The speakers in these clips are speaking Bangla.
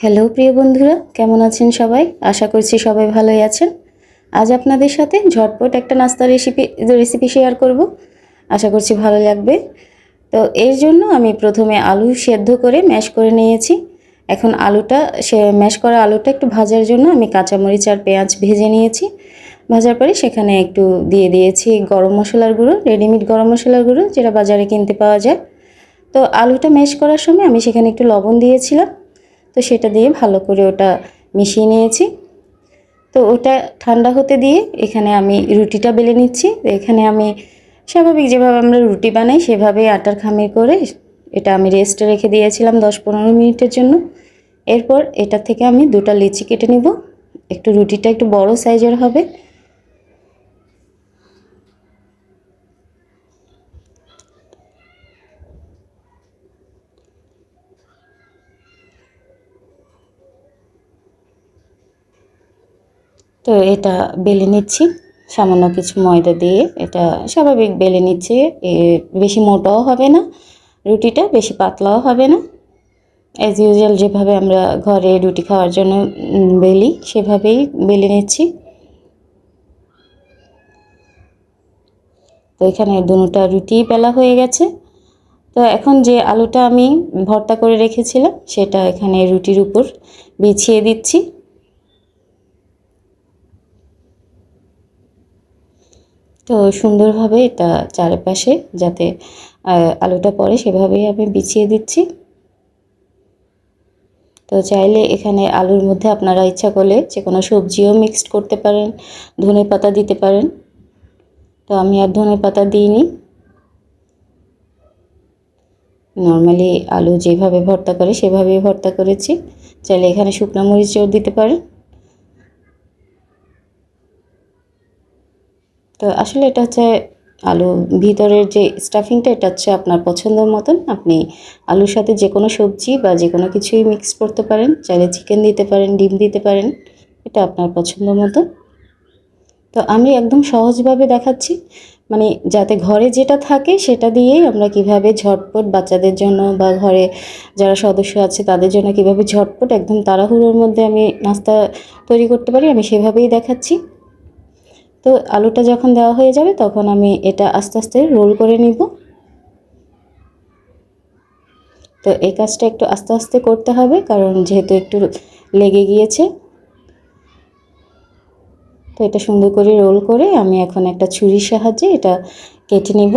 হ্যালো প্রিয় বন্ধুরা, কেমন আছেন সবাই? আশা করছি সবাই ভালোই আছেন। আজ আপনাদের সাথে ঝটপট একটা নাস্তা রেসিপি রেসিপি শেয়ার করব। আশা করছি ভালো লাগবে। তো এর জন্য আমি প্রথমে আলু সেদ্ধ করে ম্যাশ করে নিয়েছি। এখন আলুটা, সে ম্যাশ করা আলুটা একটু ভাজার জন্য আমি কাঁচামরিচ আর পেঁয়াজ ভেজে নিয়েছি। ভাজার পরে সেখানে একটু দিয়ে দিয়েছি গরম মশলার গুঁড়ো রেডিমেড গরম মশলার গুঁড়ো, যেটা বাজারে কিনতে পাওয়া যায়। তো আলুটা ম্যাশ করার সময় আমি সেখানে একটু লবণ দিয়েছিলাম। তো সেটা দিয়ে ভালো করে ওটা মিশিয়ে নিয়েছি। তো ওটা ঠান্ডা হতে দিয়ে এখানে আমি রুটিটা বেলে নিচ্ছি। এখানে আমি স্বাভাবিক যেভাবে আমরা রুটি বানাই সেভাবে আটার খামির করে এটা আমি রেস্টে রেখে দিয়েছিলাম দশ পনেরো মিনিটের জন্য। এরপর এটা থেকে আমি দুটো লিচি কেটে নিব। একটু রুটিটা একটু বড় সাইজের হবে। তো এটা বেলে নিচ্ছি। সামান্য কিছু ময়দা দিয়ে এটা স্বাভাবিক বেলে নিচ্ছি। বেশি মোটাও হবে না, রুটিটা বেশি পাতলাও হবে না। অ্যাজ ইউজুয়াল যেভাবে আমরা ঘরে রুটি খাওয়ার জন্য বেলি, সেভাবেই বেলে নিচ্ছি। তো এখানে দুটা রুটি বেলা হয়ে গেছে। তো এখন যে আলুটা আমি ভর্তা করে রেখেছিলাম, সেটা এখানে রুটির উপর বিছিয়ে দিচ্ছি। তো সুন্দরভাবে এটা চারপাশে যাতে আলুটা পড়ে, সেভাবেই আমি বিছিয়ে দিচ্ছি। তো চাইলে এখানে আলুর মধ্যে আপনারা ইচ্ছা করলে যে কোনো সবজিও মিক্সড করতে পারেন, ধনে পাতা দিতে পারেন। তো আমি আর ধনে পাতা দিইনি। নর্মালি আলু যেভাবে ভর্তা করে, সেভাবেই ভর্তা করেছি। চাইলে এখানে শুকনো মরিচও দিতে পারেন। তো আসলে এটা হচ্ছে আলু ভিতরের যে স্টাফিংটা এটা হচ্ছে আপনার পছন্দের মতন। আপনি আলুর সাথে যে কোনো সবজি বা যে কোনো কিছুই মিক্স করতে পারেন। চাইলে চিকেন দিতে পারেন, ডিম দিতে পারেন। এটা আপনার পছন্দ মতন। তো আমি একদম সহজভাবে দেখাচ্ছি। মানে যাতে ঘরে যেটা থাকে সেটা দিয়েই আমরা কীভাবে ঝটপট বাচ্চাদের জন্য বা ঘরে যারা সদস্য আছে তাদের জন্য কীভাবে ঝটপট একদম তাড়াহুড়োর মধ্যে আমি নাস্তা তৈরি করতে পারি, আমি সেভাবেই দেখাচ্ছি। তো আলুটা যখন দেওয়া হয়ে যাবে, তখন আমি এটা আস্তে আস্তে রোল করে নিব। তো এই কাজটা একটু আস্তে আস্তে করতে হবে, কারণ যেহেতু একটু লেগে গিয়েছে। তো এটা সুন্দর করে রোল করে আমি এখন একটা ছুরির সাহায্যে এটা কেটে নিব।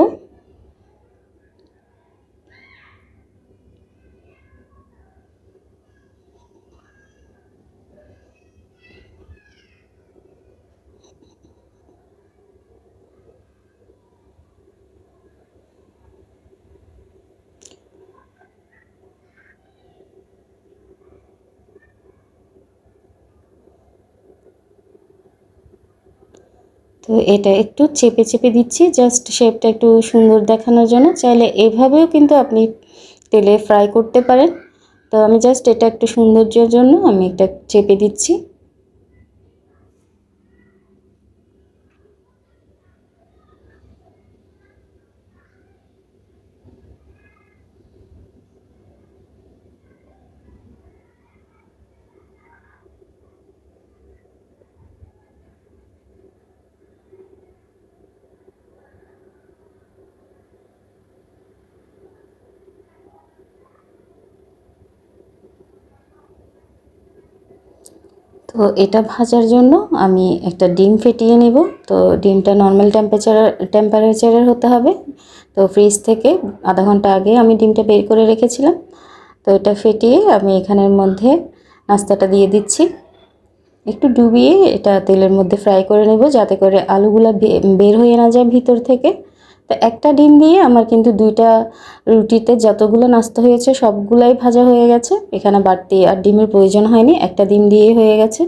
তো এটা একটু চেপে চেপে দিচ্ছি জাস্ট শেপটা একটু সুন্দর দেখানোর জন্য। চাইলে এভাবেও কিন্তু আপনি তেলে ফ্রাই করতে পারেন। তো আমি জাস্ট এটা একটু সৌন্দর্যের জন্য আমি এটা চেপে দিচ্ছি। তো এটা ভাজার জন্য আমি একটা ডিম ফেটিয়ে নেব। তো ডিমটা নর্মাল টেম্পারেচার টেম্পারেচারের হতে হবে। তো ফ্রিজ থেকে আধা ঘণ্টা আগে আমি ডিমটা বের করে রেখেছিলাম। তো এটা ফেটিয়ে আমি এখানের মধ্যে নাস্তাটা দিয়ে দিচ্ছি। একটু ডুবিয়ে এটা তেলের মধ্যে ফ্রাই করে নেব যাতে করে আলুগুলো বের হয়ে না যায় ভিতর থেকে। তো একটা ডিম দিয়ে আমার কিন্তু দুইটা রুটিতে যতগুলো নাস্তা হয়েছে, সবগুলাই ভাজা হয়ে গেছে। এখানে বাড়তি আর ডিমের প্রয়োজন হয়নি, একটা ডিম দিয়ে হয়ে গেছে।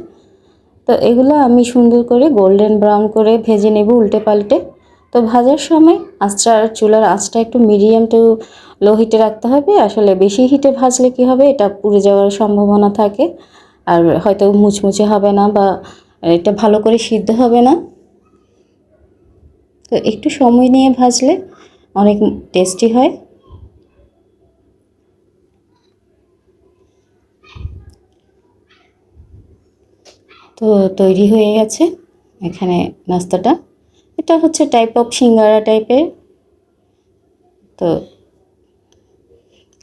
তো এগুলো আমি সুন্দর করে গোল্ডেন ব্রাউন করে ভেজে নেব উল্টে পাল্টে। তো ভাজার সময় আঁচটা, চুলার আঁচটা একটু মিডিয়াম টু লো হিটে রাখতে হবে। আসলে বেশি হিটে ভাজলে কি হবে, এটা পুড়ে যাওয়ার সম্ভাবনা থাকে। আর হয়তো মুচমুচে হবে না বা এটা ভালো করে সিদ্ধ হবে না। তো একটু সময় নিয়ে ভাজলে অনেক টেস্টি হয়। তো তৈরি হয়ে গেছে এখানে নাস্তাটা। এটা হচ্ছে টাইপ অফ সিঙ্গারা টাইপের তো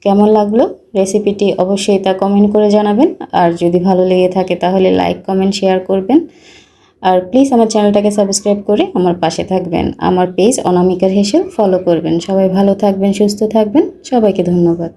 কেমন লাগল? রেসিপিটি অবশ্যই তা কমেন্ট করে জানাবেন। আর যদি ভালো লেগে থাকে তাহলে লাইক কমেন্ট শেয়ার করবেন। আর প্লিজ আমার চ্যানেলটাকে সাবস্ক্রাইব করে আমার পাশে থাকবেন। আমার পেজ অনামিকার হেসেল ফলো করবেন। সবাই ভালো থাকবেন, সুস্থ থাকবেন। সবাইকে ধন্যবাদ।